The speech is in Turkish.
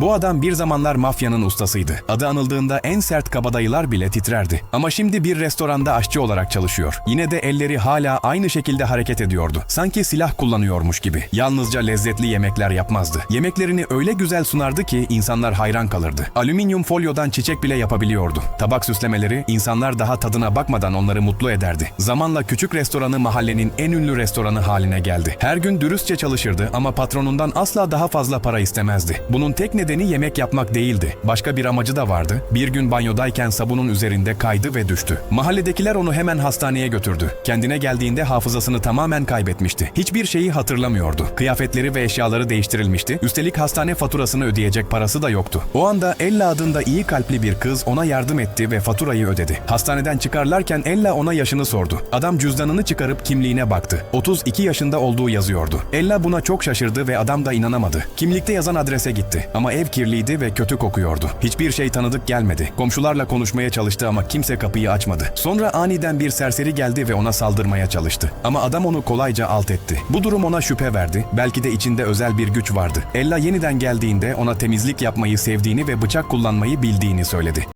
Bu adam bir zamanlar mafyanın ustasıydı. Adı anıldığında en sert kabadayılar bile titrerdi. Ama şimdi bir restoranda aşçı olarak çalışıyor. Yine de elleri hala aynı şekilde hareket ediyordu. Sanki silah kullanıyormuş gibi. Yalnızca lezzetli yemekler yapmazdı. Yemeklerini öyle güzel sunardı ki insanlar hayran kalırdı. Alüminyum folyodan çiçek bile yapabiliyordu. Tabak süslemeleri insanlar daha tadına bakmadan onları mutlu ederdi. Zamanla küçük restoranı mahallenin en ünlü restoranı haline geldi. Her gün dürüstçe çalışırdı ama patronundan asla daha fazla para istemezdi. Bunun tek nedeni yemek yapmak değildi. Başka bir amacı da vardı. Bir gün banyodayken sabunun üzerinde kaydı ve düştü. Mahalledekiler onu hemen hastaneye götürdü. Kendine geldiğinde hafızasını tamamen kaybetmişti. Hiçbir şeyi hatırlamıyordu. Kıyafetleri ve eşyaları değiştirilmişti. Üstelik hastane faturasını ödeyecek parası da yoktu. O anda Ella adında iyi kalpli bir kız ona yardım etti ve faturayı ödedi. Hastaneden çıkarlarken Ella ona yaşını sordu. Adam cüzdanını çıkarıp kimliğine baktı. 32 yaşında olduğu yazıyordu. Ella buna çok şaşırdı ve adam da inanamadı. Kimlikte yazan adrese gitti ama ev kirliydi ve kötü kokuyordu. Hiçbir şey tanıdık gelmedi. Komşularla konuşmaya çalıştı ama kimse kapıyı açmadı. Sonra aniden bir serseri geldi ve ona saldırmaya çalıştı. Ama adam onu kolayca alt etti. Bu durum ona şüphe verdi. Belki de içinde özel bir güç vardı. Ella yeniden geldiğinde ona temizlik yapmayı sevdiğini ve bıçak kullanmayı bildiğini söyledi.